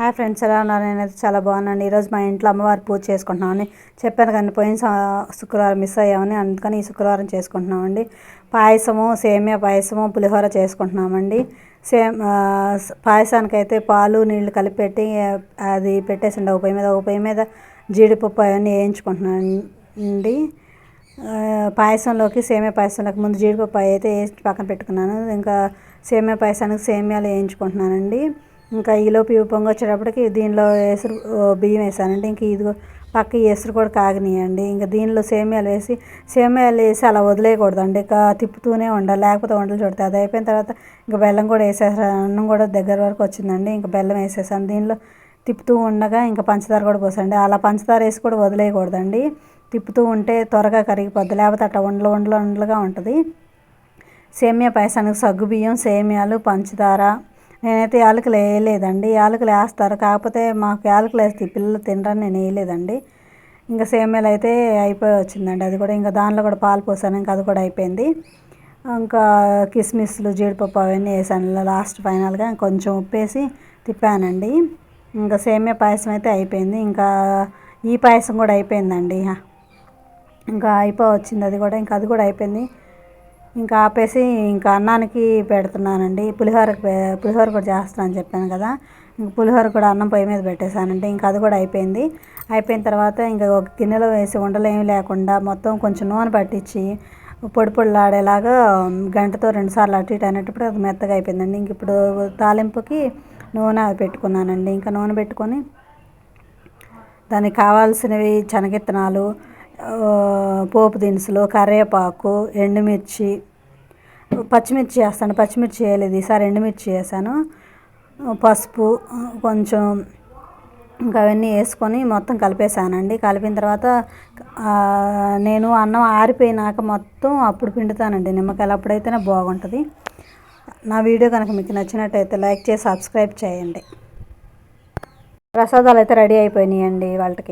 Hi friends ఎలా ఉన్నారు? నేనైతే చాలా బాగున్నాను. ఈరోజు మా ఇంట్లో అమ్మవారి పూజ చేసుకుంటున్నామని చెప్పాను కానీ పోయిన శుక్రవారం మిస్ అయ్యామని అందుకని ఈ శుక్రవారం చేసుకుంటున్నామండి. పాయసము సేమియా పాయసము పులిహోర చేసుకుంటున్నామండి. సేమ్ పాయసానికైతే పాయసానికి అయితే పాలు నీళ్ళు కలిపి పెట్టి అది పెట్టేసిండి. ఒక పొయ్యి మీద ఒక పొయ్యి మీద జీడిపప్పు అవన్నీ వేయించుకుంటున్నాను అండి పాయసంలోకి సేమియా పాయసంలోకి ముందు జీడిపప్పు అయితే వేసి పక్కన పెట్టుకున్నాను. ఇంకా సేమియా పాయసానికి సేమియాలు వేయించుకుంటున్నానండి. ఇంకా ఈలోపు ఇవి పొంగి వచ్చేటప్పటికి దీనిలో ఎసురు బియ్యం వేసానండి. ఇంక ఇది పక్క ఎసురు కూడా కాగనీయండి. ఇంకా దీనిలో సేమియాలు వేసి సేమియాలు వేసి అలా వదిలేయకూడదండి. ఇంకా తిప్పుతూనే ఉండాలి. లేకపోతే వంటలు చుడతాయి అది అయిపోయిన తర్వాత ఇంకా బెల్లం కూడా వేసేసాను అన్నం కూడా దగ్గర వరకు వచ్చిందండి. ఇంకా బెల్లం వేసేసాను. దీనిలో తిప్పుతూ ఉండగా ఇంకా పంచదార కూడా పోసండి అలా పంచదార వేసి కూడా వదిలేయకూడదండి. తిప్పుతూ ఉంటే త్వరగా కరిగిపోద్ది. లేకపోతే అట్లా ఉండలు ఉండలు ఉండలుగా ఉంటుంది. సేమియా పాయసానికి సగ్గు బియ్యం సేమియాలు పంచదార నేనైతే యాలకులు వేయలేదండి. యాలకులు వేస్తారు. కాకపోతే మాకు యాలకులు వేస్తే పిల్లలు తినరని నేను వేయలేదండి. ఇంకా సేమ్యాలు అయితే అయిపోయి వచ్చిందండి. అది కూడా ఇంకా దానిలో కూడా పాలు పోసాను. ఇంకా అది కూడా అయిపోయింది. ఇంకా కిస్మిస్లు జీడిపప్పు అవన్నీ వేసాను. లాస్ట్ ఫైనల్గా కొంచెం ఉప్పేసి తిప్పానండి. ఇంకా సేమ్యా పాయసం అయితే అయిపోయింది. ఇంకా ఈ పాయసం కూడా అయిపోయిందండి. ఇంకా అయిపోయి వచ్చింది. అది కూడా ఇంకా అది కూడా అయిపోయింది. ఇంకా ఆపేసి ఇంకా అన్నానికి పెడుతున్నానండి. పులిహోర పులిహోర కూడా చేస్తానని చెప్పాను కదా. ఇంక పులిహోర కూడా అన్నం పొయ్యి మీద పెట్టేశానండి. ఇంకా అది కూడా అయిపోయింది. అయిపోయిన తర్వాత ఇంకా ఒక గిన్నెలో వేసి ఉండలేమి లేకుండా మొత్తం కొంచెం నూనె పట్టించి పొడి పొడిలాడేలాగా గంటతో రెండుసార్లు అటు ఇటు అనేటప్పుడు అది మెత్తగా అయిపోయిందండి. ఇంక ఇప్పుడు తాలింపుకి నూనె పెట్టుకున్నానండి. ఇంకా నూనె పెట్టుకొని దానికి కావాల్సినవి శనగిత్తనాలు పోపు దినుసులు కరివేపాకు ఎండుమిర్చి పచ్చిమిర్చి వేస్తాను పచ్చిమిర్చి వేయలేదు. ఈసారి ఎండుమిర్చి వేసాను పసుపు కొంచెం ఇంకా అవన్నీ వేసుకొని మొత్తం కలిపేసానండి కలిపిన తర్వాత నేను అన్నం ఆరిపోయినాక మొత్తం అప్పుడు పిండుతానండి. నిమ్మకాయలు అప్పుడైతేనే బాగుంటుంది. నా వీడియో కనుక మీకు నచ్చినట్టయితే లైక్ చేసి సబ్స్క్రైబ్ చేయండి. ప్రసాదాలు అయితే రెడీ అయిపోయినాయండి వాళ్ళకి.